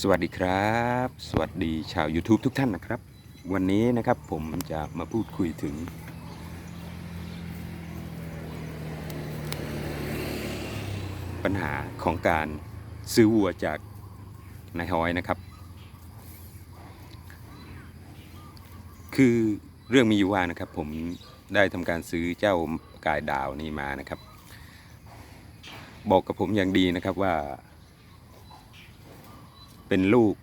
สวัสดีครับ สวัสดีชาว YouTube ทุกท่านนะครับ วันนี้นะครับผมจะมาพูดคุยถึง ปัญหาของการซื้อวัวจากนายฮอยนะครับ คือเรื่องมีอยู่ว่านะครับผมได้ทำการซื้อเจ้ากายดาวนี่มานะครับ บอกกับผมอย่างดีนะครับว่า เป็นลูก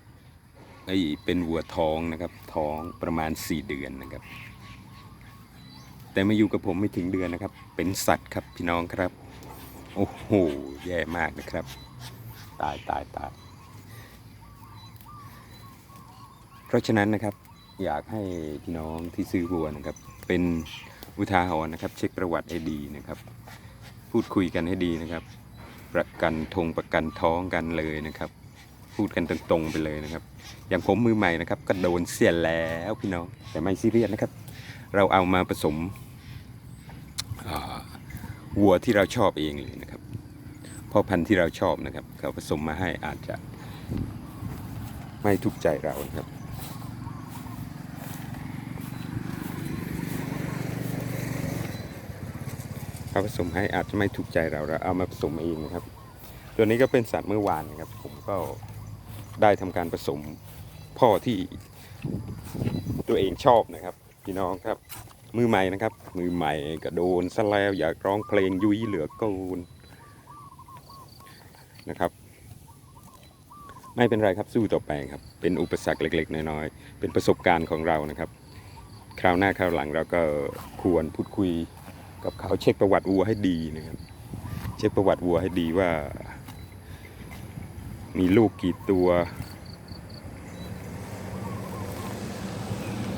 ไอ้เป็นวัวท้องนะครับท้องประมาณ 4 เดือนนะครับ แต่มาอยู่กับผมไม่ถึงเดือนนะครับ เป็นสัตว์ครับพี่น้องครับ โอ้โหแย่มากนะครับ ตายตายตายเพราะฉะนั้นนะครับอยากให้พี่น้องที่ซื้อวัวนะครับ เป็นอุทาหรณ์นะครับ เช็คประวัติให้ดีนะครับ พูดคุยกันให้ดีนะครับ ประกันทงประกันท้องกันเลยนะครับ พูดกันตรงๆไปเลยนะครับ อย่างผมมือใหม่นะครับ ก็โดนเสียแล้วพี่น้อง แต่ไม่ซีเรียสนะครับ เราเอามาผสมวัวที่เราชอบเองเลยนะครับพ่อพันธุ์ที่เราชอบนะครับ เขาผสมมาให้อาจจะ ไม่ถูกใจเรานะครับเขาผสมให้อาจจะไม่ถูกใจเราเราเอามาผสมเองนะครับ ตัวนี้ก็เป็นสัตว์เมื่อวานนะครับ ผมก็ ได้ทำการผสมพ่อที่ตัวเองชอบนะครับ พี่น้องครับ มือใหม่นะครับ มือใหม่ก็โดนซะแล้วอยากร้องเพลงยุ้ยเหลือเกูนนะครับ ไม่เป็นไรครับสู้ต่อไปครับ เป็นอุปสรรคเล็ก ๆ น้อยๆเป็นประสบการณ์ของเรานะครับ คราวหน้าคราวหลังเราก็ควรพูดคุยกับเขาเช็คประวัติวัวให้ดีนะครับ เช็คประวัติวัวให้ดีว่า มีลูกกี่ตัว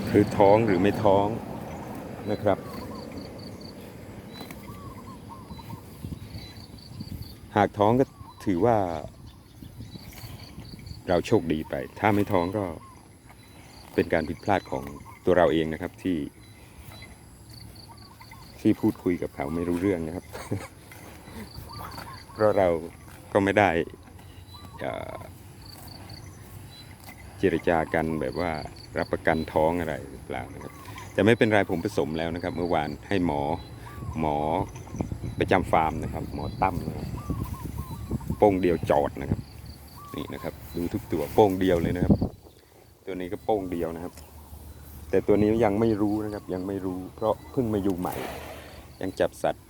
คือท้องหรือไม่ท้องนะครับ หากท้องก็ถือว่า เราโชคดีไป ถ้าไม่ท้องก็เป็นการผิดพลาดของตัวเราเองนะครับที่ ที่พูดคุยกับเขาไม่รู้เรื่องนะครับ เพราะเราก็ไม่ได้ เจรจากันแบบว่ารับประกันท้องอะไรหรือเปล่านะครับแต่ไม่เป็นไรผมผสมแล้วนะครับ เมื่อวานให้หมอหมอประจำฟาร์มนะครับ หมอตั้มนะโป้งเดียวจอดนะครับ นี่นะครับดูทุกตัวโป้งเดียวเลยนะครับ ตัวนี้ก็โป้งเดียวนะครับ แต่ตัวนี้ยังไม่รู้นะครับ ยังไม่รู้ เพราะเพิ่งมาอยู่ใหม่ ยังจับสัตว์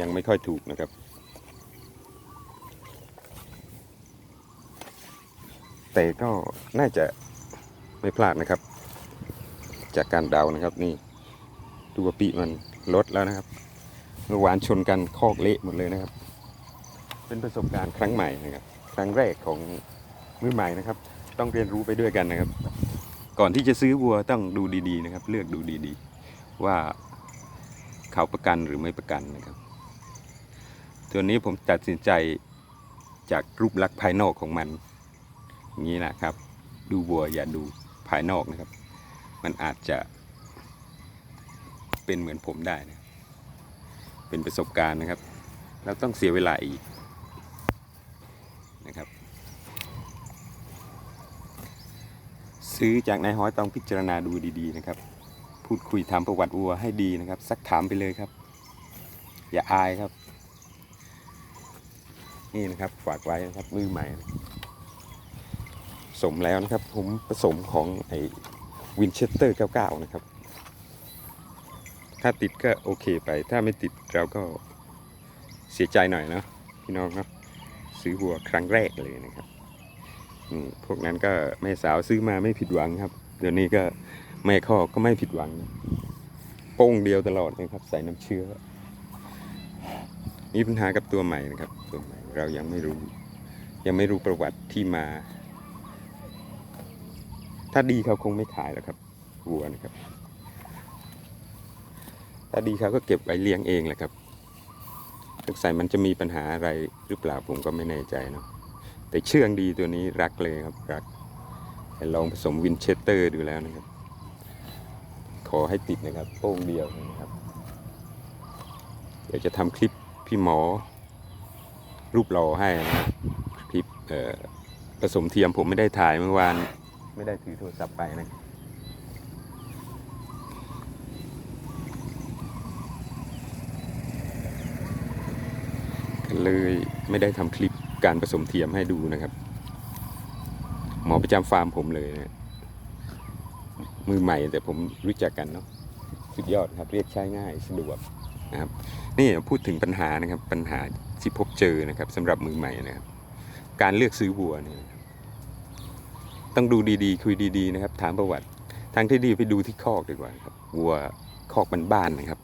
ยังไม่ค่อยถูกนะครับ แต่ก็น่าจะไม่พลาดนะครับ จากการเดานะครับนี่ตัวปีมันลดแล้วนะครับเมื่อวานชนกันคอกเละหมดเลยนะครับ เป็นประสบการณ์ครั้งใหม่นะครับ ครั้งแรกของมือใหม่นะครับ ต้องเรียนรู้ไปด้วยกันนะครับ ก่อนที่จะซื้อวัวต้องดูดีๆนะครับ เลือกดูดีๆ ว่าเขาประกันหรือไม่ประกันนะครับตัวนี้ผมตัดสินใจจากรูปลักษณ์ภายนอกของมัน อย่างนี้นะครับ ดูวัวอย่าดูภายนอกนะครับ มันอาจจะเป็นเหมือนผมได้นะเป็นประสบการณ์นะครับ เราต้องเสียเวลาอีกนะครับ ซื้อจากนายฮ้อยต้องพิจารณาดูดีๆนะครับ พูดคุยทำประวัติวัวให้ดีนะครับ สักถามไปเลยครับ อย่าอายครับ นี่นะครับฝากไว้นะครับมือใหม่ สมแล้วนะครับ ผมผสมของไอ้วินเชสเตอร์ 99 นะครับ ถ้าติดก็โอเคไป ถ้าไม่ติดเราก็เสียใจหน่อยเนาะพี่น้องเนาะซื้อวัวครั้งแรกเลยนะครับนี่พวกนั้นก็แม่สาวซื้อมาไม่ผิดหวังครับ เดี๋ยวนี้ก็แม่ข้อก็ไม่ผิดหวังนะโป้งเดียวตลอดนะครับ ใส่น้ำเชื้อมีปัญหากับตัวใหม่นะครับ ตัวใหม่เรายังไม่รู้ ยังไม่รู้ประวัติที่มา ถ้าดีเขาคงไม่ขายแล้วครับวัวนะครับ ถ้าดีเขาก็เก็บไว้เลี้ยงเองแหละครับสงสัยมันจะมีปัญหาอะไรหรือเปล่าผมก็ไม่แน่ใจเนาะแต่เชื่องดีตัวนี้รักเลยครับรักลองผสมวินเชสเตอร์ดูแล้วนะครับ ขอให้ติดนะครับโป้งเดียวนะครับ เดี๋ยวจะทำคลิปพี่หมอ รูปหล่อให้นะครับคลิปผสมเทียมผมไม่ได้ถ่ายเมื่อวาน ไม่ได้ถือโทรศัพท์ไปนะเลยไม่ได้ทำคลิปการผสมเทียมให้ดูนะครับ หมอประจำฟาร์มผมเลยนะมือใหม่แต่ผมรู้จักกันเนาะสุดยอดครับเรียกใช้ง่ายสะดวกนะครับนี่พูดถึงปัญหานะครับปัญหาที่พบเจอนะครับสำหรับมือใหม่นะครับ การเลือกซื้อวัวเนี่ย ต้องดูดีๆ คุยดีๆนะครับ ถามประวัติ ทางที่ดีไปดูที่คอกดีกว่าครับวัวคอกมันบ้านนะครับ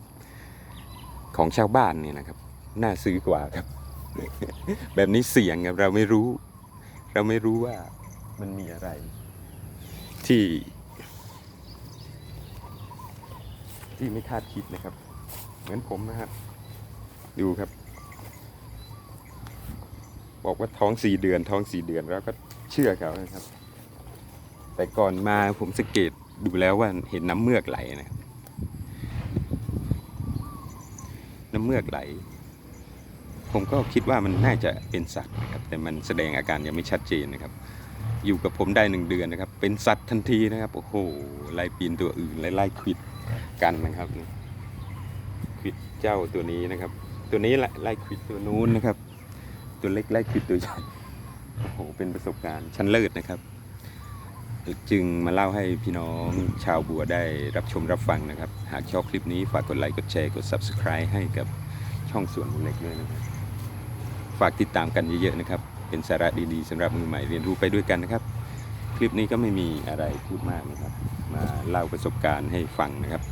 ของชาวบ้านเนี่ยนะครับ น่าซื้อกว่าครับ แบบนี้เสี่ยงครับเราไม่รู้ เราไม่รู้ว่ามันมีอะไร ที่ ที่ไม่คาดคิดนะครับ เหมือนผมนะครับดูครับ บอกว่าท้องสี่เดือน ท้องสี่เดือนแล้วก็เชื่อเขานะครับ แต่ก่อนมาผมสังเกตดูแล้วว่าเห็นน้ำเมือกไหลนะครับน้ำเมือกไหล ผมก็คิดว่ามันน่าจะเป็นสัตว์นะครับ แต่มันแสดงอาการยังไม่ชัดเจนนะครับ อยู่กับผมได้หนึ่งเดือนนะครับ เป็นสัตว์ทันทีนะครับโอ้โหไล่ปีนตัวอื่นไล่ไล่ควิดกันนะครับนี่ควิดเจ้าตัวนี้นะครับ ตัวนี้ไล่ไล่ควิดตัวนู้นนะครับ ตัวเล็กไล่ควิดตัวใหญ่โอ้โหเป็นประสบการณ์ชั้นเลิศนะครับ จึงมาเล่าให้พี่น้องชาวบัวได้รับชมรับฟังนะครับ หากชอบคลิปนี้ฝากกดไลค์กดแชร์กด Subscribe ให้กับช่องสวนบุญเล็กด้วยนะครับฝากติดตามกันเยอะๆนะครับ เป็นสาระดีๆสำหรับมือใหม่เรียนรู้ไปด้วยกันนะครับ คลิปนี้ก็ไม่มีอะไรพูดมากนะครับ มาเล่าประสบการณ์ให้ฟังนะครับ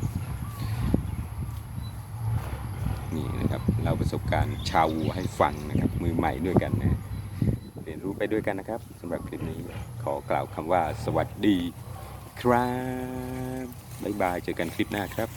นี่นะครับเล่าประสบการณ์ชาววัวให้ฟังนะครับ มือใหม่ด้วยกันนะเรียน รู้ไปด้วยกันนะครับสำหรับคลิปนี้ขอกล่าวคำว่าสวัสดี ครับบ๊ายบายเจอกันคลิปหน้าครับ